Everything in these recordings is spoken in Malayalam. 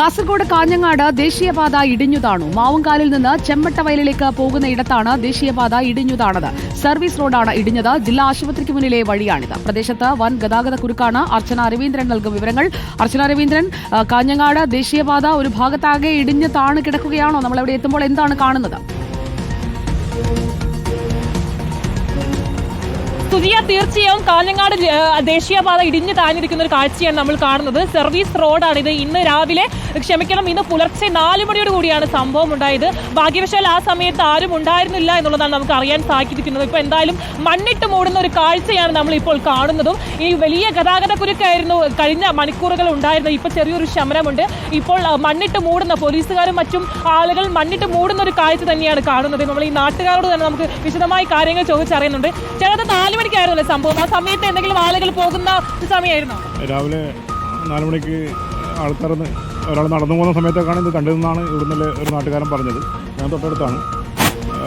കാസർഗോഡ് കാഞ്ഞങ്ങാട് ദേശീയപാത ഇടിഞ്ഞുതാണു. മാവുംകാലിൽ നിന്ന് ചെമ്മട്ടവയലിലേക്ക് പോകുന്ന ഇടത്താണ് ദേശീയപാത ഇടിഞ്ഞുതാണത്. സർവീസ് റോഡാണ് ഇടിഞ്ഞത്. ജില്ലാ ആശുപത്രിക്ക് മുന്നിലെ വഴിയാണിത്. പ്രദേശത്ത് വൻ ഗതാഗത കുരുക്കാണ് അർച്ചന രവീന്ദ്രൻ നൽകും വിവരങ്ങൾ. അർച്ചന രവീന്ദ്രൻ കാഞ്ഞങ്ങാട് ദേശീയപാത ഒരു ഭാഗത്താകെ ഇടിഞ്ഞ് താണു കിടക്കുകയാണോ നമ്മൾ അവിടെ എത്തുമ്പോൾ എന്താണ് കാണുന്നത്? സുജിയ തീർച്ചയായും കാഞ്ഞങ്ങാട് ദേശീയപാത ഇടിഞ്ഞു താഴ്ന്നിരിക്കുന്ന ഒരു കാഴ്ചയാണ് നമ്മൾ കാണുന്നത്. സർവീസ് റോഡാണ് ഇത്. ഇന്ന് രാവിലെ ക്ഷമിക്കണം ഇന്ന് പുലർച്ചെ നാല് മണിയോട് കൂടിയാണ് സംഭവം ഉണ്ടായത്. ഭാഗ്യവശാൽ ആ സമയത്ത് ആരും ഉണ്ടായിരുന്നില്ല എന്നുള്ളതാണ് നമുക്ക് അറിയാൻ സാധിക്കുന്നത്. ഇപ്പൊ എന്തായാലും മണ്ണിട്ട് മൂടുന്ന ഒരു കാഴ്ചയാണ് നമ്മൾ ഇപ്പോൾ കാണുന്നതും. ഈ വലിയ ഗതാഗത കുരുക്കായിരുന്നു കഴിഞ്ഞ മണിക്കൂറുകൾ ഉണ്ടായിരുന്നത്. ഇപ്പൊ ചെറിയൊരു ശമനമുണ്ട്. ഇപ്പോൾ മണ്ണിട്ട് മൂടുന്ന പോലീസുകാരും മറ്റും ആളുകൾ മണ്ണിട്ട് മൂടുന്ന ഒരു കാഴ്ച തന്നെയാണ് കാണുന്നത്. നമ്മൾ ഈ നാട്ടുകാരോട് തന്നെ നമുക്ക് വിശദമായി കാര്യങ്ങൾ ചോദിച്ചറിയുന്നുണ്ട്. ചിലത് നാല് മണിക്കായിരുന്നല്ലേ സംഭവം? ആ സമയത്ത് എന്തെങ്കിലും ആളുകൾ പോകുന്ന സമയമായിരുന്നു? രാവിലെ നാല് മണിക്ക് ആൾക്കാരെന്ന് ഒരാൾ നടന്നു പോകുന്ന സമയത്തൊക്കെയാണ് ഇത് കണ്ടതെന്നാണ് ഇവിടുന്ന് ഒരു നാട്ടുകാരൻ പറഞ്ഞത്. ഞാൻ തൊട്ടടുത്താണ്.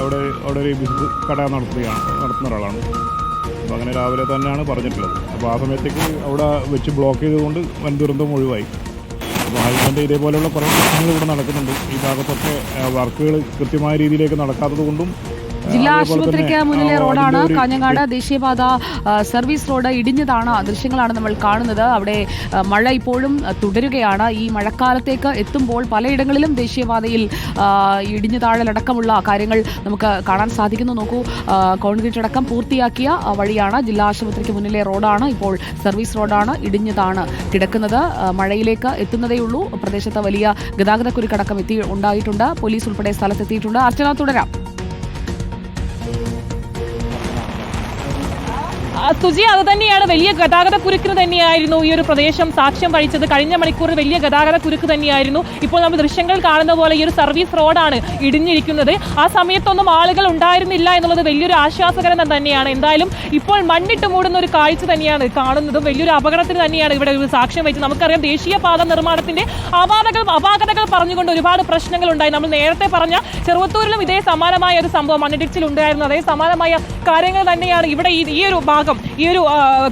അവിടെ അവിടെ ഒരു ബിസിനസ് കട നടത്തുകയാണ് നടത്തുന്ന ഒരാളാണ്. അപ്പോൾ അങ്ങനെ രാവിലെ തന്നെയാണ് പറഞ്ഞിട്ടുള്ളത്. അപ്പോൾ ആ സമയത്തേക്ക് അവിടെ വെച്ച് ബ്ലോക്ക് ചെയ്തുകൊണ്ട് വൻ ദുരന്തം ഒഴിവായി. ഹൈവേന്റെ ഇതേപോലെയുള്ള കുറേ പ്രശ്നങ്ങൾ ഇവിടെ നടക്കുന്നുണ്ട്. ഈ ഭാഗത്തൊക്കെ വർക്കുകൾ കൃത്യമായ രീതിയിലേക്ക് നടക്കാത്തത് കൊണ്ടും ജില്ലാ ആശുപത്രിക്ക് മുന്നിലെ റോഡാണ് കാഞ്ഞങ്ങാട് ദേശീയപാത സർവീസ് റോഡ് ഇടിഞ്ഞതാണ് ദൃശ്യങ്ങളാണ് നമ്മൾ കാണുന്നത്. അവിടെ മഴ ഇപ്പോഴും തുടരുകയാണ്. ഈ മഴക്കാലത്തേക്ക് എത്തുമ്പോൾ പലയിടങ്ങളിലും ദേശീയപാതയിൽ ഇടിഞ്ഞു താഴലടക്കമുള്ള കാര്യങ്ങൾ നമുക്ക് കാണാൻ സാധിക്കുന്നു. നോക്കൂ കോൺക്രീറ്റ് അടക്കം പൂർത്തിയാക്കിയ വഴിയാണ് ജില്ലാ ആശുപത്രിക്ക് മുന്നിലെ റോഡാണ്. ഇപ്പോൾ സർവീസ് റോഡാണ് ഇടിഞ്ഞതാണ് കിടക്കുന്നത്. മഴയിലേക്ക് എത്തുന്നതേയുള്ളൂ പ്രദേശത്ത് വലിയ ഗതാഗതക്കുരുക്കടക്കം എത്തി ഉണ്ടായിട്ടുണ്ട്. പോലീസ് ഉൾപ്പെടെ സ്ഥലത്തെത്തിയിട്ടുണ്ട്. അർച്ചന തുടരാം. സുജി അത് തന്നെയാണ്. വലിയ ഗതാഗത കുരുക്കിന് തന്നെയായിരുന്നു ഈ ഒരു പ്രദേശം. സാക്ഷ്യം വഹിച്ചത് കഴിഞ്ഞ മണിക്കൂർ വലിയ ഗതാഗത കുരുക്ക് തന്നെയായിരുന്നു. ഇപ്പോൾ നമ്മൾ ദൃശ്യങ്ങൾ കാണുന്ന പോലെ ഈ ഒരു സർവീസ് റോഡാണ് ഇടിഞ്ഞിരിക്കുന്നത്. ആ സമയത്തൊന്നും ആളുകൾ ഉണ്ടായിരുന്നില്ല എന്നുള്ളത് വലിയൊരു ആശ്വാസകരം തന്നെയാണ്. എന്തായാലും ഇപ്പോൾ മണ്ണിട്ട് മൂടുന്ന ഒരു കാഴ്ച തന്നെയാണ് കാണുന്നതും. വലിയൊരു അപകടത്തിന് തന്നെയാണ് ഇവിടെ ഒരു സാക്ഷ്യം വഹിച്ചത്. നമുക്കറിയാം ദേശീയ പാത നിർമ്മാണത്തിന്റെ അപാകതകൾ അപാകതകൾ പറഞ്ഞുകൊണ്ട് ഒരുപാട് പ്രശ്നങ്ങൾ ഉണ്ടായി നമ്മൾ നേരത്തെ പറഞ്ഞ ചെറുവത്തൂരിലും ഇതേ സമാനമായ ഒരു സംഭവം മണ്ണിടിച്ചിൽ ഉണ്ടായിരുന്നു അതേ സമാനമായ കാര്യങ്ങൾ തന്നെയാണ് ഇവിടെ ഈ ഈ ഒരു ഭാഗം ഈ ഒരു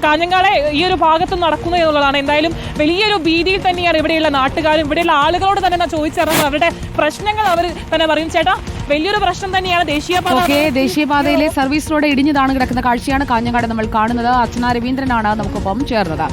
കാഞ്ഞങ്ങാളെ ഈ ഒരു ഭാഗത്ത് നടക്കുന്നു എന്നുള്ളതാണ്. എന്തായാലും വലിയൊരു ഭീതിയിൽ തന്നെയാണ് ഇവിടെയുള്ള നാട്ടുകാരും ഇവിടെയുള്ള ആളുകളോട് തന്നെ ഞാൻ ചോദിച്ചറിഞ്ഞു അവരുടെ പ്രശ്നങ്ങൾ അവർ തന്നെ പറയും. ചേട്ടാ വലിയൊരു പ്രശ്നം തന്നെയാണ് ദേശീയപാത. ദേശീയപാതയിലെ സർവീസ് റോഡ് ഇടിഞ്ഞതാണ് കിടക്കുന്ന കാഴ്ചയാണ് കാഞ്ഞങ്ങാട് നമ്മൾ കാണുന്നത്. അർച്ചന രവീന്ദ്രനാണ് നമുക്കൊപ്പം ചേർന്നത്.